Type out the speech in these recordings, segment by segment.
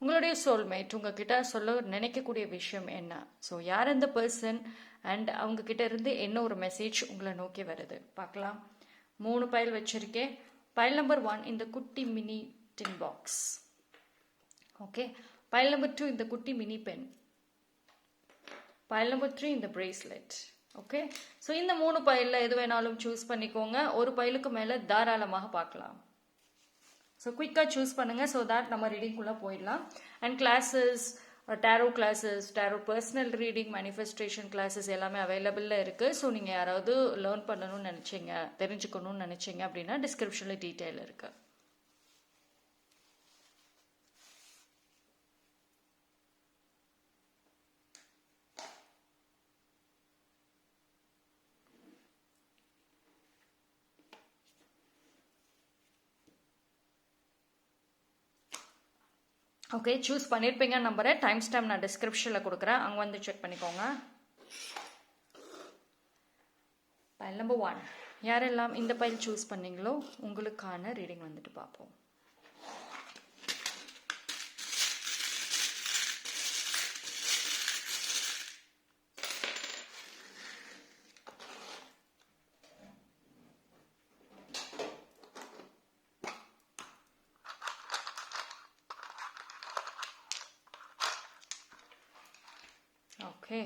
உங்களுடைய சோல்மேட் உங்ககிட்ட சொல்ல நினைக்கக்கூடிய விஷயம் என்ன? ஸோ யார் இந்த பர்சன் அண்ட் அவங்க கிட்ட இருந்து என்ன ஒரு மெசேஜ் உங்களை நோக்கி வருது? பார்க்கலாம். மூணு பைல் வச்சிருக்கேன். பைல் நம்பர் ஒன் இந்த குட்டி mini tin box okay file number two இந்த குட்டி mini pen file number three இந்த பிரேஸ்லெட் ஓகே ஸோ இந்த மூணு பைலில் எது வேணாலும் சூஸ் பண்ணிக்கோங்க. ஒரு பைலுக்கு மேலே தாராளமாக பார்க்கலாம். ஸோ குயிக்காக சூஸ் பண்ணுங்கள் ஸோ தட் நம்ம ரீடிங்குள்ளே போயிடலாம். And classes tarot classes tarot personal reading manifestation classes எல்லாமே அவைலபிளில் இருக்குது ஸோ நீங்கள் யாராவது லேர்ன் பண்ணணும்னு நினச்சிங்க தெரிஞ்சுக்கணும்னு நினச்சிங்க அப்படின்னா டிஸ்கிரிப்ஷனில் டீட்டெயில் இருக்குது ஓகே சூஸ் பண்ணியிருப்பீங்க நம்பரை டைம் ஸ்டாம்ப் நான் டிஸ்கிரிப்ஷனில் கொடுக்குறேன். அங்கே வந்து செக் பண்ணிக்கோங்க. பயல் நம்பர் ஒன் யாரெல்லாம் இந்த பைல் சூஸ் பண்ணீங்களோ உங்களுக்கான ரீடிங் வந்துட்டு பார்ப்போம் ஓகே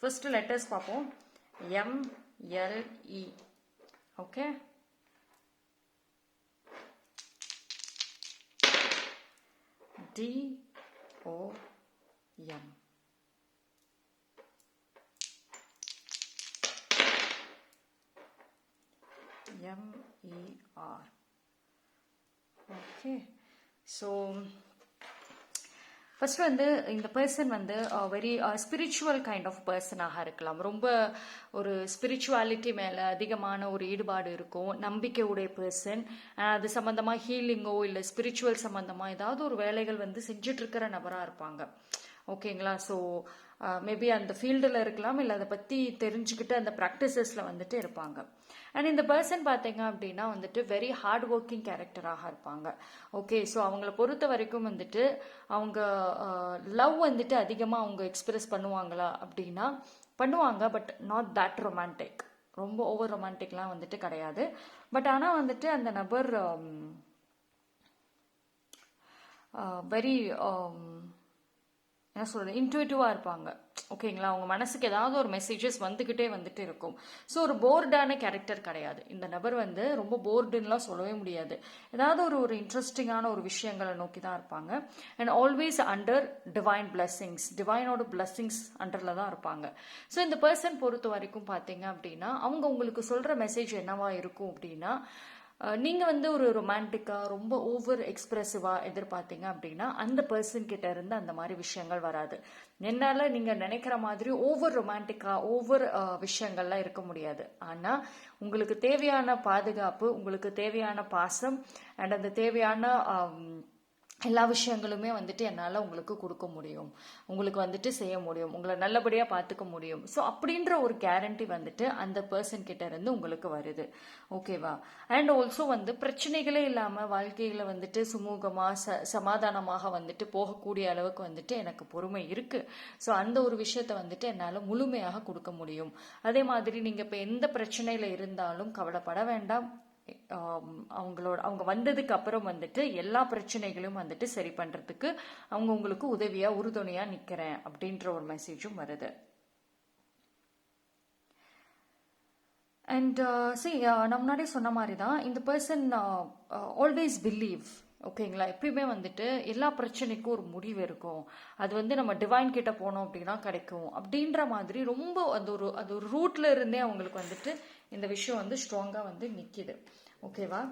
ஃபர்ஸ்ட் லெட்டர்ஸ் பார்ப்போம் M L E okay T O M M E R okay so first வந்து இந்த பர்சன் வந்து வெரி ஸ்பிரிச்சுவல் கைண்ட் ஆஃப் பர்சனாக இருக்கலாம். ரொம்ப ஒரு ஸ்பிரிச்சுவாலிட்டி மேலே அதிகமான ஒரு ஈடுபாடு இருக்கும். நம்பிக்கை உடைய பர்சன் அது சம்மந்தமாக ஹீலிங்கோ இல்லை ஸ்பிரிச்சுவல் சம்மந்தமாக ஏதாவது ஒரு வேலைகள் வந்து செஞ்சிட்ருக்கிற நபராக இருப்பாங்க. ஓகேங்களா? ஸோ மேபி uh, அந்த ஃபீல்டில் இருக்கலாம் இல்லை அதை பற்றி தெரிஞ்சுக்கிட்டு அந்த ப்ராக்டிசஸில் வந்துட்டு இருப்பாங்க. அண்ட் இந்த பர்சன் பார்த்தீங்க அப்படின்னா வந்துட்டு வெரி ஹார்ட் ஒர்க்கிங் கேரக்டராக இருப்பாங்க. ஓகே ஸோ அவங்கள பொறுத்த வரைக்கும் வந்துட்டு அவங்க லவ் வந்துட்டு அதிகமாக அவங்க எக்ஸ்பிரஸ் பண்ணுவாங்களா அப்படின்னா பண்ணுவாங்க பட் நாட் தட் ரொமான்டிக் ரொம்ப ஓவர் ரொமான்டிக்லாம் வந்துட்டு கிடையாது. பட் ஆனால் வந்துட்டு அந்த நபர் வெரி என்ன சொல்கிறது இன்ட்யூட்டிவாக இருப்பாங்க. ஓகேங்களா? அவங்க மனசுக்கு ஏதாவது ஒரு மெசேஜஸ் வந்துக்கிட்டே வந்துட்டு இருக்கும். ஸோ ஒரு போர்டான கேரக்டர் கிடையாது. இந்த நபர் வந்து ரொம்ப போர்டுன்னெலாம் சொல்லவே முடியாது. ஏதாவது ஒரு ஒரு இன்ட்ரெஸ்டிங்கான ஒரு விஷயங்களை நோக்கி தான் இருப்பாங்க. And always under divine blessings டிவைனோட blessings அண்டரில் தான் இருப்பாங்க. ஸோ இந்த பர்சன் பொறுத்த வரைக்கும் பார்த்தீங்க அப்படின்னா அவங்க உங்களுக்கு சொல்கிற மெசேஜ் என்னவா இருக்கும் அப்படின்னா நீங்கள் வந்து ஒரு ரொமான்டிக்காக ரொம்ப ஓவர் எக்ஸ்ப்ரெசிவாக எதிர்பார்த்தீங்க அப்படின்னா அந்த பர்சன் கிட்ட இருந்து அந்த மாதிரி விஷயங்கள் வராது. என்னால் நீங்கள் நினைக்கிற மாதிரி ஓவர் ரொமான்டிக்காக ஓவர் விஷயங்கள்லாம் இருக்க முடியாது. ஆனால் உங்களுக்கு தேவையான பாதுகாப்பு உங்களுக்கு தேவையான பாசம் அண்ட் அந்த தேவையான எல்லா விஷயங்களுமே வந்துட்டு என்னால் உங்களுக்கு கொடுக்க முடியும். உங்களுக்கு வந்துட்டு செய்ய முடியும். உங்களை நல்லபடியாக பார்த்துக்க முடியும். ஸோ அப்படின்ற ஒரு கேரண்டி வந்துட்டு அந்த பர்சன் கிட்ட இருந்து உங்களுக்கு வருது. ஓகேவா அண்ட் ஆல்சோ வந்து பிரச்சனைகளே இல்லாமல் வாழ்க்கையில் வந்துட்டு சுமூகமாக ச சமாதானமாக வந்துட்டு போகக்கூடிய அளவுக்கு வந்துட்டு எனக்கு பொறுமை இருக்குது ஸோ அந்த ஒரு விஷயத்த வந்துட்டு என்னால் முழுமையாக கொடுக்க முடியும். அதே மாதிரி நீங்கள் இப்போ எந்த பிரச்சனையில் இருந்தாலும் கவலைப்பட வேண்டாம். அவங்களோட அவங்க வந்ததுக்கு அப்புறம் வந்துட்டு எல்லா பிரச்சனைகளும் வந்துட்டு சரி பண்ணுறதுக்கு அவங்க உங்களுக்கு உதவியாக உறுதுணையாக நிற்கிறேன் அப்படின்ற ஒரு மெசேஜும் வருது. அண்ட் சி uh, uh, நான் முன்னாடியே சொன்ன மாதிரி தான் இந்த பர்சன் ஆல்வேஸ் பிலீவ் ஓகேங்களா எப்பயுமே வந்துட்டு எல்லா பிரச்சனைக்கும் ஒரு முடிவு இருக்கும். அது வந்து நம்ம டிவைன் கிட்ட போனோம் அப்படின்னா கிடைக்கும். அப்படின்ற மாதிரி ரொம்ப அந்த ஒரு அது ஒரு ரூட்ல இருந்தே அவங்களுக்கு வந்துட்டு இந்த விஷயம் வந்து ஸ்ட்ராங்காக வந்து நிற்கிது ஓகேவா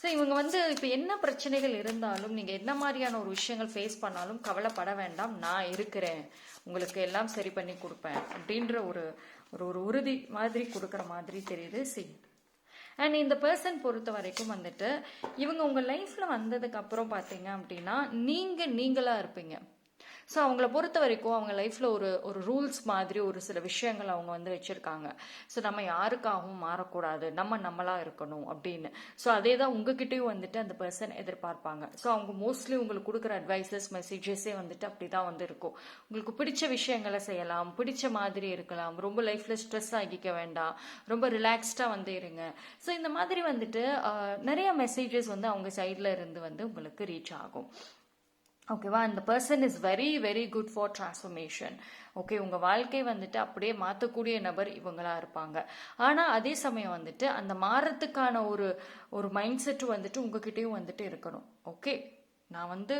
ஸோ இவங்க வந்து இப்போ என்ன பிரச்சனைகள் இருந்தாலும் நீங்கள் என்ன மாதிரியான ஒரு விஷயங்கள் ஃபேஸ் பண்ணாலும் கவலைப்பட வேண்டாம். நான் இருக்கிறேன். உங்களுக்கு எல்லாம் சரி பண்ணி கொடுப்பேன். அப்படின்ற ஒரு ஒரு ஒரு உறுதி மாதிரி கொடுக்குற மாதிரி தெரியுது. சி அண்ட் இந்த பர்சன் பொறுத்த வரைக்கும் வந்துட்டு இவங்க உங்கள் லைஃப்பில் வந்ததுக்கு அப்புறம் பார்த்தீங்க அப்படின்னா நீங்கள் நீங்களாக இருப்பீங்க. ஸோ அவங்கள பொறுத்த வரைக்கும் அவங்க லைஃப்பில் ஒரு ஒரு ரூல்ஸ் மாதிரி ஒரு சில விஷயங்கள் அவங்க வந்து வச்சுருக்காங்க. ஸோ நம்ம யாருக்காகவும் மாறக்கூடாது. நம்ம நம்மளாக இருக்கணும் அப்படின்னு. ஸோ அதே தான் உங்ககிட்டயும் வந்துட்டு அந்த பர்சன் எதிர்பார்ப்பாங்க. ஸோ அவங்க மோஸ்ட்லி உங்களுக்கு கொடுக்குற அட்வைசஸ் மெசேஜஸே வந்துட்டு அப்படி தான் வந்து இருக்கும். உங்களுக்கு பிடிச்ச விஷயங்களை செய்யலாம். பிடிச்ச மாதிரி இருக்கலாம். ரொம்ப லைஃப்பில் ஸ்ட்ரெஸ் ஆகிக்க வேண்டாம். ரொம்ப ரிலாக்ஸ்டாக வந்து இருங்க. ஸோ இந்த மாதிரி வந்துட்டு நிறைய மெசேஜஸ் வந்து அவங்க சைடில் இருந்து வந்து உங்களுக்கு ரீச் ஆகும். ஓகேவா அந்த person is very very good for transformation okay உங்கள் வாழ்க்கை வந்துட்டு அப்படியே மாற்றக்கூடிய நபர் இவங்களா இருப்பாங்க. ஆனால் அதே சமயம் வந்துட்டு அந்த மாறத்துக்கான ஒரு ஒரு மைண்ட் செட்டு வந்துட்டு உங்ககிட்டயும் வந்துட்டு இருக்கணும். ஓகே நான் வந்து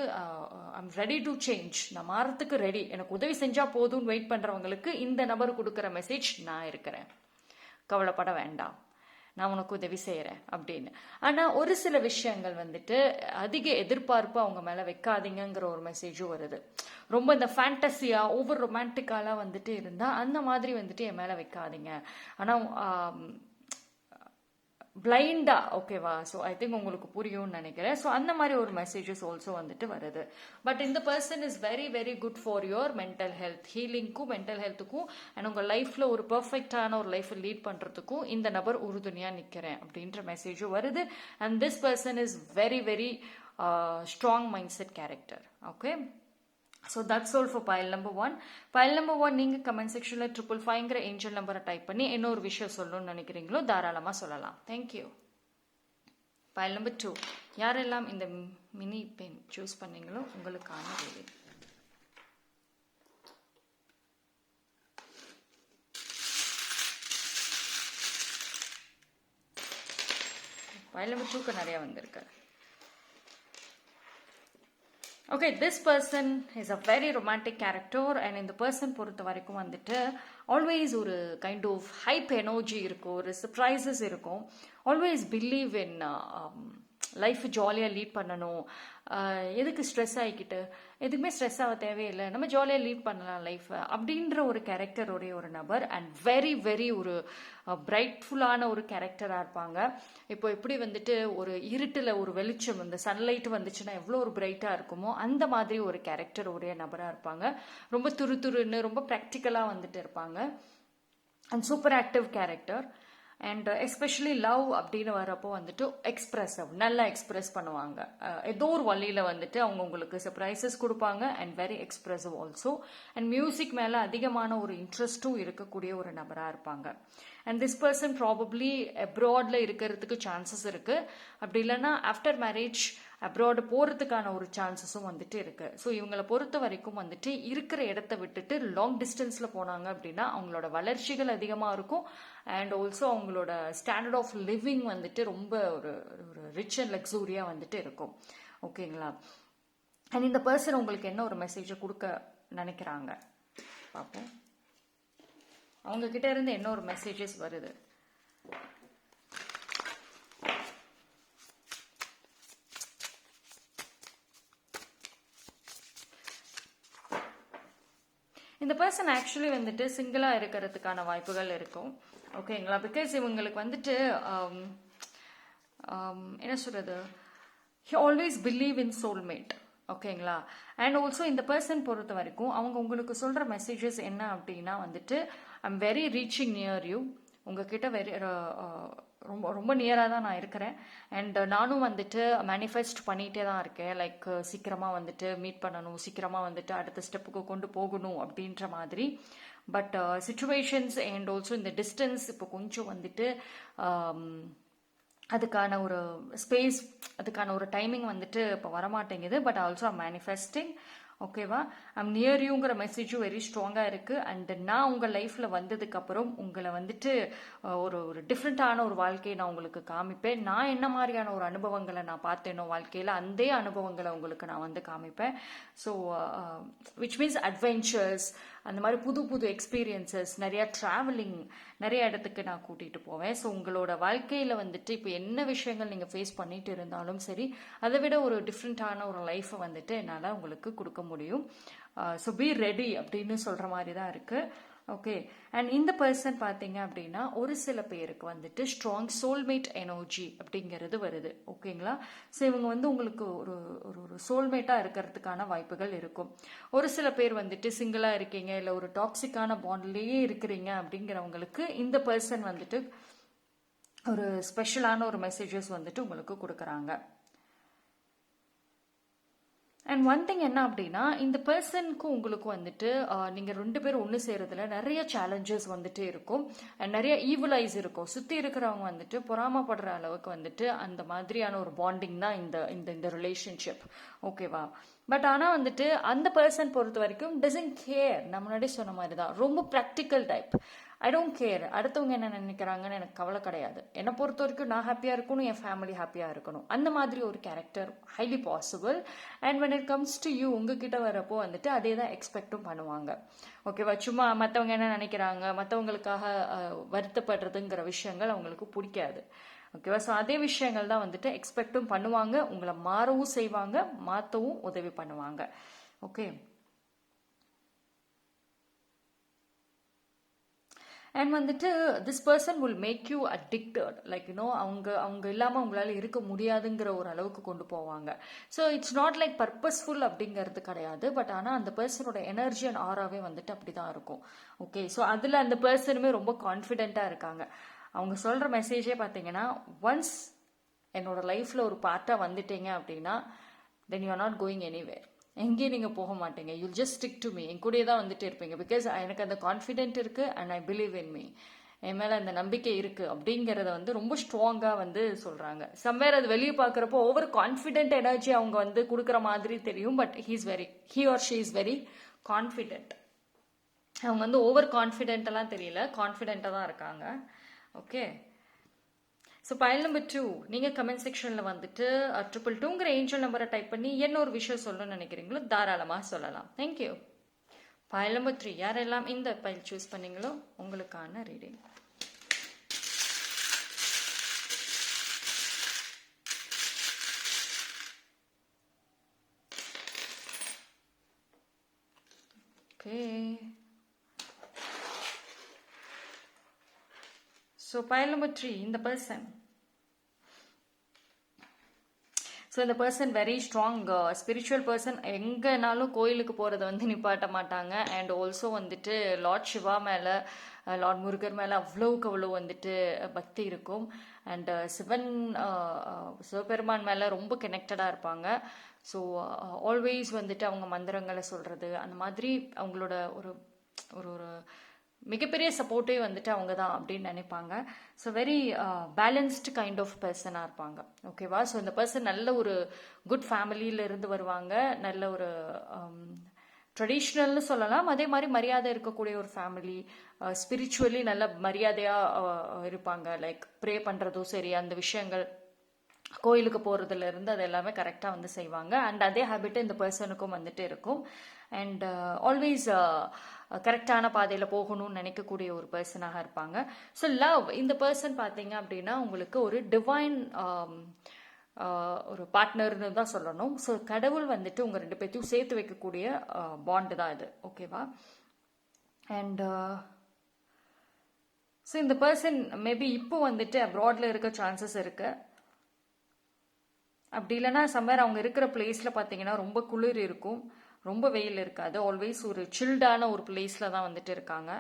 ஐம் ரெடி டு சேஞ்ச் நான் மாறத்துக்கு ரெடி எனக்கு உதவி செஞ்சால் போதும்னு வெயிட் பண்ணுறவங்களுக்கு இந்த நபர் கொடுக்குற மெசேஜ் நான் இருக்கிறேன். கவலைப்பட வேண்டாம். நான் உனக்கு உதவி செய்கிறேன் அப்படின்னு. ஆனால் ஒரு சில விஷயங்கள் வந்துட்டு அதிக எதிர்பார்ப்பு அவங்க மேலே வைக்காதீங்கங்கிற ஒரு மெசேஜும் வருது. ரொம்ப இந்த ஃபேண்டஸியாக ஓவர் ரொமான்டிக்காலாம் வந்துட்டு இருந்தால் அந்த மாதிரி வந்துட்டு என் மேலே வைக்காதீங்க. ஆனால் பிளைண்டா ஓகேவா ஸோ ஐ திங்க் உங்களுக்கு புரியும்னு நினைக்கிறேன். ஸோ அந்த மாதிரி ஒரு மெசேஜஸ் ஆல்சோ வந்துட்டு வருது. பட் இந்த person is very very good for your mental health ஹீலிங்க்கும் mental ஹெல்த்துக்கும் அண்ட் உங்கள் லைஃப்பில் ஒரு பர்ஃபெக்டான ஒரு லைஃப்பை லீட் பண்ணுறதுக்கும் இந்த நபர் உறுதுணையாக நிற்கிறேன் அப்படின்ற மெசேஜும் வருது. And this person is very very strong mindset character okay so that's all for pile number one pile number one நீங்கள் கமெண்ட் செக்ஷனில் ட்ரிபிள் ஃபைவ்ங்கிற ஏஞ்சல் நம்பரை டைப் பண்ணி என்ன ஒரு விஷயம் சொல்லணும்னு நினைக்கிறீங்களோ தாராளமாக சொல்லலாம். தேங்க்யூ பயல் நம்பர் டூ யாரெல்லாம் இந்த மினி பென் சூஸ் பண்ணீங்களோ உங்களுக்கான வேலை. பயல் நம்பர் டூக்கு நிறையா வந்திருக்கு. Okay this person is a very romantic character and இந்த பர்சன் பொறுத்த வரைக்கும் வந்துட்டு ஆல்வேஸ் ஒரு கைண்ட் ஆஃப் ஹைப் எனர்ஜி இருக்கும் ஒரு சர்ப்ரைசஸ் இருக்கும். ஆல்வேஸ் பிலீவ் இன் லைஃப் ஜாலியாக லீட் பண்ணணும். எதுக்கு ஸ்ட்ரெஸ் ஆகிக்கிட்டு? எதுவுமே ஸ்ட்ரெஸ் ஆக தேவையில்லை. நம்ம ஜாலியாக லீட் பண்ணலாம் லைஃப்பை அப்படின்ற ஒரு கேரக்டர் ஒரே ஒரு நபர் அண்ட் வெரி வெரி ஒரு பிரைட்ஃபுல்லான ஒரு கேரக்டராக இருப்பாங்க. இப்போ எப்படி வந்துட்டு ஒரு இருட்டில் ஒரு வெளிச்சம் இந்த சன்லைட் வந்துச்சுன்னா எவ்வளோ ஒரு பிரைட்டாக இருக்குமோ அந்த மாதிரி ஒரு கேரக்டர் ஒரே நபராக இருப்பாங்க. ரொம்ப துரு துருன்னு ரொம்ப ப்ராக்டிக்கலாக வந்துட்டு இருப்பாங்க. And super active character and especially love அப்படின்னு வரப்போ வந்துட்டு எக்ஸ்பிரசிவ் நல்லா எக்ஸ்பிரஸ் பண்ணுவாங்க. Uh, ஏதோ ஒரு வழியில் வந்துட்டு அவங்க உங்களுக்கு சர்ப்ரைசஸ் கொடுப்பாங்க and very expressive also and music மேலே அதிகமான ஒரு இன்ட்ரெஸ்ட்டும் இருக்கக்கூடிய ஒரு நபராக இருப்பாங்க. அண்ட் திஸ் பர்சன் ப்ராபப்ளி அப்ராடில் இருக்கிறதுக்கு சான்சஸ் இருக்குது அப்படி இல்லைன்னா ஆஃப்டர் மேரேஜ் அப்ராடு போகிறதுக்கான ஒரு சான்சஸும் வந்துட்டு இருக்குது ஸோ இவங்களை பொறுத்த வரைக்கும் வந்துட்டு இருக்கிற இடத்த விட்டுட்டு லாங் டிஸ்டன்ஸில் போனாங்க அப்படின்னா அவங்களோட வளர்ச்சிகள் அதிகமாக இருக்கும். அண்ட் ஆல்சோ அவங்களோட ஸ்டாண்டர்ட் ஆஃப் லிவிங் வந்துட்டு ரொம்ப ஒரு ஒரு ரிச் அண்ட் லக்ஸூரியாக வந்துட்டு இருக்கும். ஓகேங்களா அண்ட் இந்த பர்சன் உங்களுக்கு என்ன ஒரு மெசேஜை கொடுக்க நினைக்கிறாங்க? பார்ப்போம். அவங்க கிட்ட இருந்து என்ன ஒரு மெசேஜஸ் வருது? இந்த பர்சன் ஆக்சுவலி வந்துட்டு சிங்கிளாக இருக்கிறதுக்கான வாய்ப்புகள் இருக்கும். ஓகேங்களா பிகாஸ் இவங்களுக்கு வந்துட்டு um, um, என்ன சொல்கிறது he always believe in soulmate ஓகேங்களா அண்ட் ஆல்சோ இந்த பர்சன் பொறுத்த வரைக்கும் அவங்க உங்களுக்கு சொல்கிற மெசேஜஸ் என்ன அப்படின்னா வந்துட்டு I am very reaching near you உங்ககிட்ட வெரி ரொம்ப ரொம்ப நியராக தான் நான் இருக்கிறேன். அண்ட் நானும் வந்துட்டு மேனிஃபெஸ்ட் பண்ணிகிட்டே தான் இருக்கேன். லைக் சீக்கிரமாக வந்துட்டு மீட் பண்ணணும் சீக்கிரமாக வந்துட்டு அடுத்த ஸ்டெப்புக்கு கொண்டு போகணும் அப்படின்ற மாதிரி. பட் சுச்சுவேஷன்ஸ் அண்ட் ஆல்சோ இந்த டிஸ்டன்ஸ் இப்போ கொஞ்சம் வந்துட்டு um, அதுக்கான ஒரு ஸ்பேஸ் அதுக்கான ஒரு டைமிங் வந்துட்டு இப்போ வரமாட்டேங்குது. பட் ஆல்சோ மேனிஃபெஸ்டிங் ஓகேவா? ஐம் நியர் யூங்கிற மெசேஜும் வெரி ஸ்ட்ராங்காக இருக்குது அண்ட் நான் உங்கள் லைஃப்பில் வந்ததுக்கப்புறம் உங்களை வந்துட்டு ஒரு ஒரு டிஃப்ரெண்ட்டான ஒரு வாழ்க்கையை நான் உங்களுக்கு காமிப்பேன். நான் என்ன மாதிரியான ஒரு அனுபவங்களை நான் பார்த்தேனோ வாழ்க்கையில் அந்த அனுபவங்களை உங்களுக்கு நான் வந்து காமிப்பேன். ஸோ விச் மீன்ஸ் அட்வென்ச்சர்ஸ் அந்த மாதிரி புது புது எக்ஸ்பீரியன்சஸ் நிறையா ட்ராவலிங் நிறைய இடத்துக்கு நான் கூட்டிகிட்டு போவேன். ஸோ உங்களோட வாழ்க்கையில் வந்துட்டு இப்போ என்ன விஷயங்கள் நீங்கள் ஃபேஸ் பண்ணிட்டு இருந்தாலும் சரி அதை விட ஒரு டிஃப்ரெண்ட்டான ஒரு லைஃப்பை வந்துட்டு என்னால் உங்களுக்கு கொடுக்க முடியும். ஸோ பி ரெடி அப்படின்னு சொல்கிற மாதிரி தான் இருக்குது ஓகே அண்ட் இந்த பர்சன் பார்த்தீங்க அப்படின்னா ஒரு சில பேருக்கு வந்துட்டு ஸ்ட்ராங் சோல்மேட் எனர்ஜி அப்படிங்கிறது வருது. ஓகேங்களா ஸோ இவங்க வந்து உங்களுக்கு ஒரு ஒரு ஒரு சோல்மேட்டாக இருக்கிறதுக்கான வாய்ப்புகள் இருக்கும். ஒரு சில பேர் வந்துட்டு சிங்கிளாக இருக்கீங்க இல்லை ஒரு டாக்ஸிக்கான பாண்ட்லேயே இருக்கிறீங்க அப்படிங்கிறவங்களுக்கு இந்த பர்சன் வந்துட்டு ஒரு ஸ்பெஷலான ஒரு மெசேஜஸ் வந்துட்டு உங்களுக்கு கொடுக்குறாங்க. அண்ட் ஒன் திங் என்ன அப்படின்னா இந்த பர்சனுக்கும் உங்களுக்கும் வந்துட்டு நீங்கள் ரெண்டு பேரும் ஒன்று செய்கிறதுல நிறைய சேலஞ்சஸ் வந்துட்டு இருக்கும். அண்ட் நிறைய ஈவலைஸ் இருக்கும். சுற்றி இருக்கிறவங்க வந்துட்டு பொறாமப்படுற அளவுக்கு வந்துட்டு அந்த மாதிரியான ஒரு பாண்டிங் தான் இந்த இந்த இந்த ரிலேஷன்ஷிப் ஓகேவா பட் ஆனால் வந்துட்டு அந்த பர்சன் பொறுத்த வரைக்கும் டசன்ட் கேர் நம்ம முன்னாடி சொன்ன மாதிரி தான் ரொம்ப practical type I don't care அடுத்தவங்க என்ன நினைக்கிறாங்கன்னு எனக்கு கவலை கிடையாது. என்னை பொறுத்த வரைக்கும் நான் ஹாப்பியாக இருக்கணும் என் ஃபேமிலி ஹாப்பியாக இருக்கணும். அந்த மாதிரி ஒரு character highly possible and when it comes to you உங்ககிட்ட வரப்போ வந்துட்டு அதே தான் எக்ஸ்பெக்டும் பண்ணுவாங்க. ஓகேவா சும்மா மற்றவங்க என்ன நினைக்கிறாங்க மற்றவங்களுக்காக வருத்தப்படுறதுங்கிற விஷயங்கள் அவங்களுக்கு பிடிக்காது. ஓகேவா ஸோ அதே விஷயங்கள் தான் வந்துட்டு எக்ஸ்பெக்டும் பண்ணுவாங்க. உங்களை மாறவும் செய்வாங்க மாற்றவும் உதவி பண்ணுவாங்க. ஓகே அண்ட் வந்துட்டு this person will make you addicted like you know அவங்க அவங்க இல்லாமல் உங்களால் இருக்க முடியாதுங்கிற ஒரு அளவுக்கு கொண்டு போவாங்க. So it's not like purposeful அப்படிங்கிறது கிடையாது. பட் ஆனால் அந்த பர்சனோட எனர்ஜி அண்ட் ஆராவே வந்துட்டு அப்படி தான் இருக்கும். ஓகே ஸோ அதில் அந்த பர்சனுமே ரொம்ப கான்ஃபிடென்ட்டாக இருக்காங்க. அவங்க சொல்கிற மெசேஜே பார்த்தீங்கன்னா ஒன்ஸ் என்னோட லைஃப்பில் ஒரு பார்ட்டாக வந்துட்டீங்க அப்படின்னா then you are not going anywhere எங்கேயும் நீங்கள் போக மாட்டீங்க. You'll just stick to me என் கூடயே தான் வந்துட்டு இருப்பீங்க. பிகாஸ் எனக்கு அந்த கான்ஃபிடென்ட் இருக்குது and I believe in me என் மேலே அந்த நம்பிக்கை இருக்குது அப்படிங்கிறத வந்து ரொம்ப ஸ்ட்ராங்காக வந்து சொல்கிறாங்க சம்வேர் அது வெளியே பார்க்குறப்போ ஓவர் கான்ஃபிடென்ட் எனர்ஜி அவங்க வந்து கொடுக்குற மாதிரி தெரியும் but he is very he or she is very confident அவங்க வந்து ஓவர் கான்ஃபிடென்ட்டெல்லாம் தெரியல. கான்ஃபிடென்ட்டாக தான் இருக்காங்க. ஓகே ஸோ பயல் நம்பர் டூ நீங்கள் கமெண்ட் செக்ஷனில் வந்துட்டு ட்ரிபிள் டூங்கிற ஏஞ்சல் நம்பரை டைப் பண்ணி என்ன ஒரு விஷயம் சொல்லணும்னு நினைக்கிறீங்களோ தாராளமாக சொல்லலாம். தேங்க்யூ பயல் நம்பர் த்ரீ யாரெல்லாம் இந்த பைல் சூஸ் பண்ணீங்களோ உங்களுக்கான reading so pile number three இந்த பர்சன் ஸோ இந்த person very strong spiritual person எங்கேனாலும் கோயிலுக்கு போகிறத வந்து நிப்பாட்ட மாட்டாங்க. அண்ட் ஆல்சோ வந்துட்டு லார்ட் சிவா மேலே லார்ட் uh, முருகர் மேலே அவ்வளோவுக்கு அவ்வளோ வந்துட்டு uh, பக்தி இருக்கும். அண்ட் சிவன் சிவபெருமான் மேலே ரொம்ப கனெக்டடாக இருப்பாங்க. ஸோ ஆல்வேஸ் uh, வந்துட்டு அவங்க மந்திரங்களை சொல்கிறது அந்த மாதிரி அவங்களோட ஒரு ஒரு ஒரு மிகப்பெரிய சப்போர்ட்டே வந்துட்டு அவங்க தான் அப்படின்னு நினைப்பாங்க. So very balanced kind of பர்சனாக இருப்பாங்க. ஓகேவா ஸோ இந்த பர்சன் நல்ல ஒரு குட் ஃபேமிலியிலேருந்து வருவாங்க. நல்ல ஒரு um, ட்ரெடிஷ்னல்னு சொல்லலாம். அதே மாதிரி மரியாதை இருக்கக்கூடிய ஒரு ஃபேமிலி ஸ்பிரிச்சுவலி uh, நல்ல மரியாதையாக uh, இருப்பாங்க. லைக் ப்ரே பண்ணுறதும் சரி அந்த விஷயங்கள் கோயிலுக்கு போகிறதுல இருந்து அது எல்லாமே கரெக்டாக வந்து செய்வாங்க. அண்ட் அதே ஹேபிட் இந்த பர்சனுக்கும் வந்துட்டு இருக்கும். அண்ட் ஆல்வேஸ் uh, கரெக்டான பாதையில் போகணும்னு நினைக்கக்கூடிய ஒரு பர்சனாக இருப்பாங்க. ஸோ லவ் இந்த பர்சன் பார்த்தீங்க அப்படின்னா உங்களுக்கு ஒரு டிவைன் ஒரு பார்ட்னர்னு தான் சொல்லணும். ஸோ கடவுள் வந்துட்டு உங்கள் ரெண்டு பேர்த்தையும் சேர்த்து வைக்கக்கூடிய பாண்டு தான் இது. ஓகேவா அண்ட் ஸோ இந்த பர்சன் மேபி இப்போ வந்துட்டு அப்ராடில் இருக்க சான்சஸ் இருக்குது அப்படி இல்லைன்னா சம்மர் அவங்க இருக்கிற பிளேஸில் பார்த்தீங்கன்னா ரொம்ப குளிர் இருக்கும். ரொம்ப வெயில் இருக்காது ஆல்வேஸ் ஒரு சில்டான ஒரு பிளேஸில் தான் வந்துட்டு இருக்காங்க.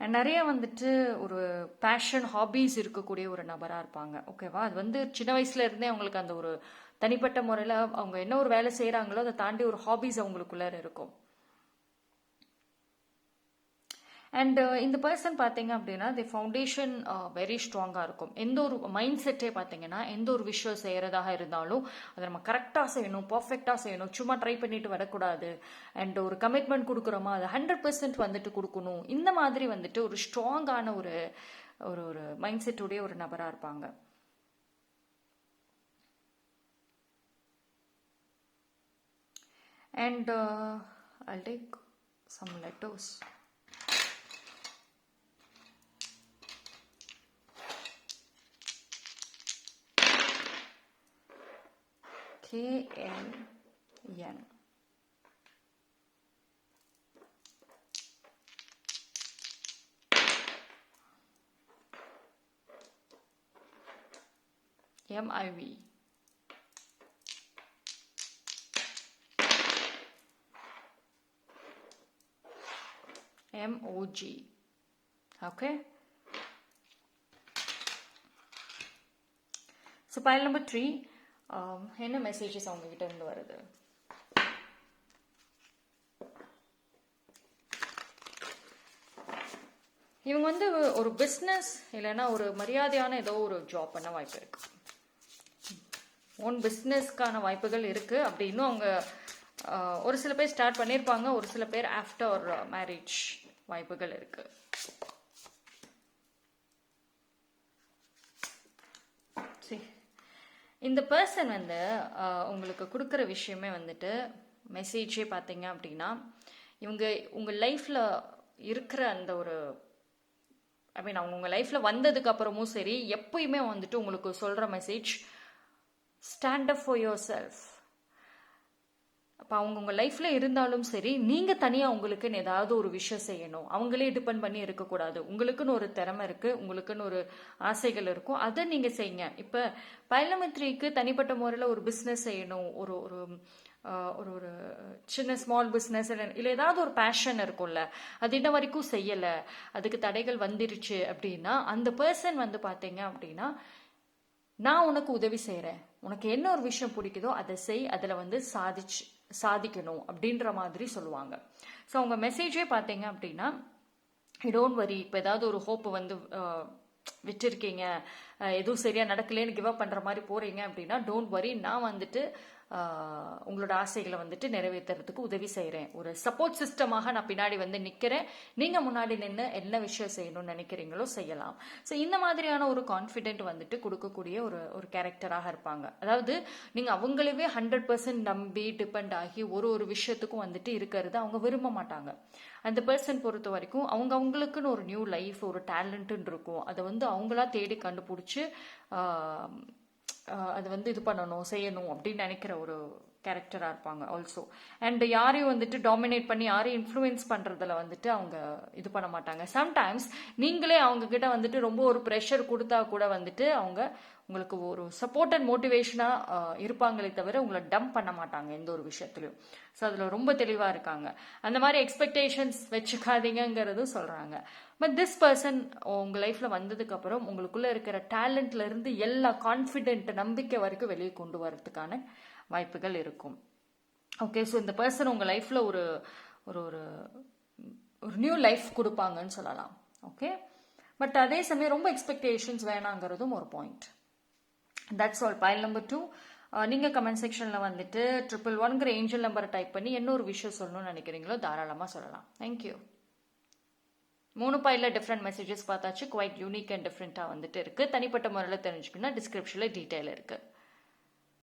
அண்ட் நிறைய வந்துட்டு ஒரு பேஷன் ஹாபீஸ் இருக்கக்கூடிய ஒரு நபராக இருப்பாங்க. ஓகேவா அது வந்து சின்ன வயசுல இருந்தே அவங்களுக்கு அந்த ஒரு தனிப்பட்ட முறையில் அவங்க என்ன ஒரு வேலை செய்கிறாங்களோ அதை தாண்டி ஒரு ஹாபீஸ் அவங்களுக்குள்ளே இருக்கும். அண்டு uh, இந்த பர்சன் பார்த்தீங்க அப்படின்னா தி ஃபவுண்டேஷன் வெரி ஸ்ட்ராங்காக இருக்கும். எந்த ஒரு மைண்ட் செட்டே பார்த்தீங்கன்னா எந்த ஒரு விஷயம் செய்கிறதாக இருந்தாலும் அதை நம்ம கரெக்டாக செய்யணும் பர்ஃபெக்டாக செய்யணும் சும்மா ட்ரை பண்ணிட்டு வரக்கூடாது. அண்ட் ஒரு கமிட்மெண்ட் கொடுக்குறோமா அதை ஹண்ட்ரட் பர்சன்ட் வந்துட்டு கொடுக்கணும். இந்த மாதிரி வந்துட்டு ஒரு ஸ்ட்ராங்கான ஒரு ஒரு ஒரு மைண்ட் செட்டுடைய ஒரு நபராக இருப்பாங்க. And I take some letters. TM yen. MIV. MOG. Okay. So pile number three என்ன மெசேஜஸ் அவங்ககிட்ட இருந்து வருது? இவங்க வந்து ஒரு பிஸ்னஸ் இல்லைன்னா ஒரு மரியாதையான ஏதோ ஒரு ஜாப் பண்ண வாய்ப்பு இருக்கு. ஓன் பிஸ்னஸ்க்கான வாய்ப்புகள் இருக்கு. அப்படி இன்னும் அவங்க ஒரு சில பேர் ஸ்டார்ட் பண்ணியிருப்பாங்க ஒரு சில பேர் ஆஃப்டர் மேரேஜ் வாய்ப்புகள் இருக்குது சரி இந்த பர்சன் வந்து உங்களுக்கு கொடுக்குற விஷயமே வந்துட்டு மெசேஜே பார்த்தீங்க அப்படின்னா இவங்க உங்கள் லைஃப்பில் இருக்கிற அந்த ஒரு ஐ மீன் அவங்க உங்கள் லைஃப்பில் வந்ததுக்கு அப்புறமும் சரி எப்பயுமே வந்துட்டு உங்களுக்கு சொல்கிற message stand up for yourself அப்போ அவங்க உங்கள் லைஃப்பில் இருந்தாலும் சரி நீங்கள் தனியாக உங்களுக்குன்னு ஏதாவது ஒரு விஷயம் செய்யணும். அவங்களே டிபெண்ட் பண்ணி இருக்கக்கூடாது. உங்களுக்குன்னு ஒரு திறமை இருக்குது உங்களுக்குன்னு ஒரு ஆசைகள் இருக்கும் அதை நீங்கள் செய்யுங்க. இப்போ பைலமெட்ரிக்கு தனிப்பட்ட முறையில் ஒரு பிஸ்னஸ் செய்யணும். ஒரு ஒரு ஒரு ஒரு சின்ன ஸ்மால் பிஸ்னஸ் இல்லை இல்லை ஏதாவது ஒரு பேஷன் இருக்கும்ல அது இன்ன வரைக்கும் செய்யலை அதுக்கு தடைகள் வந்துருச்சு அப்படின்னா அந்த பர்சன் வந்து பார்த்தீங்க அப்படின்னா நான் உனக்கு உதவி செய்கிறேன் உனக்கு என்ன ஒரு விஷயம் பிடிக்குதோ அதை செய் அதில் வந்து சாதிச்சு சாதிக்கணும் அப்படின்ற மாதிரி சொல்லுவாங்க. ஸோ அவங்க மெசேஜே பார்த்தீங்க அப்படின்னா டோன்ட் வரி இப்போ ஏதாவது ஒரு ஹோப்பு வந்து விட்டுருக்கீங்க எதுவும் சரியாக நடக்கலேன்னு கிவ் அப் பண்ணுற மாதிரி போகிறீங்க அப்படின்னா டோன்ட் வரி நான் வந்துட்டு உங்களோட ஆசைகளை வந்துட்டு நிறைவேற்றுறதுக்கு உதவி செய்கிறேன் ஒரு சப்போர்ட் சிஸ்டமாக நான் பின்னாடி வந்து நிற்கிறேன் நீங்கள் முன்னாடி நின்று என்ன விஷயம் செய்யணும்னு நினைக்கிறீங்களோ செய்யலாம். ஸோ இந்த மாதிரியான ஒரு கான்ஃபிடென்ட் வந்துட்டு கொடுக்கக்கூடிய ஒரு ஒரு கேரக்டராக இருப்பாங்க. அதாவது நீங்கள் அவங்களவே ஹண்ட்ரட் பர்சன்ட் நம்பி டிபெண்ட் ஆகி ஒரு ஒரு விஷயத்துக்கும் வந்துட்டு இருக்கிறது அவங்க விரும்ப மாட்டாங்க. அந்த பர்சன் பொறுத்த வரைக்கும் அவங்க அவங்களுக்குன்னு ஒரு நியூ லைஃப் ஒரு டேலண்ட்டுன்னு இருக்கும். அதை வந்து அவங்களா தேடி கண்டுபிடிச்சி அது வந்து இது பண்ணணும் செய்யணும் அப்படின்னு நினைக்கிற ஒரு கேரக்டராக இருப்பாங்க ஆல்சோ அண்ட் யாரையும் வந்துட்டு டாமினேட் பண்ணி யாரையும் இன்ஃப்ளூயன்ஸ் பண்ணுறதுல வந்துட்டு அவங்க இது பண்ண மாட்டாங்க. சம்டைம்ஸ் நீங்களே அவங்கக்கிட்ட வந்துட்டு ரொம்ப ஒரு ப்ரெஷர் கொடுத்தா கூட வந்துட்டு அவங்க உங்களுக்கு ஒரு சப்போர்ட் அண்ட் மோட்டிவேஷனாக இருப்பாங்களே தவிர உங்களை டம்ப் பண்ண மாட்டாங்க எந்த ஒரு விஷயத்துலையும் ஸோ அதில் ரொம்ப தெளிவாக இருக்காங்க. அந்த மாதிரி எக்ஸ்பெக்டேஷன்ஸ் வச்சுக்காதீங்கங்கிறதும் சொல்கிறாங்க பட் திஸ் பர்சன் உங்கள் லைஃப்பில் வந்ததுக்கப்புறம் உங்களுக்குள்ளே இருக்கிற டேலண்ட்லேருந்து இருந்து எல்லா கான்ஃபிடென்ட் நம்பிக்கை வரைக்கும் வெளியே கொண்டு வரதுக்கான வாய்ப்புகள் இருக்கும். ஓகே ஸோ இந்த பர்சன் உங்கள் லைஃப்பில் ஒரு ஒரு ஒரு ஒரு நியூ லைஃப் கொடுப்பாங்கன்னு சொல்லலாம். ஓகே பட் அதே சமயம் ரொம்ப எக்ஸ்பெக்டேஷன்ஸ் வேணாங்கிறதும் ஒரு point that's all pile number two நீங்கள் கமெண்ட் செக்ஷனில் வந்துட்டு ட்ரிபிள் ஒன்கிற ஏஞ்சல் நம்பரை டைப் பண்ணி என்ன ஒரு விஷயம் சொல்லணும்னு நினைக்கிறீங்களோ தாராளமாக சொல்லலாம். தேங்க்யூ மூணு பைலில் டிஃப்ரெண்ட் மெசேஜஸ் பார்த்தாச்சு. குவைட் யூனிக் அண்ட் டிஃப்ரெண்ட்டாக வந்துட்டு இருக்குது தனிப்பட்ட முறையில் தெரிஞ்சுக்கணும்னா டிஸ்கிரிப்ஷனில் டீட்டெயில் இருக்குது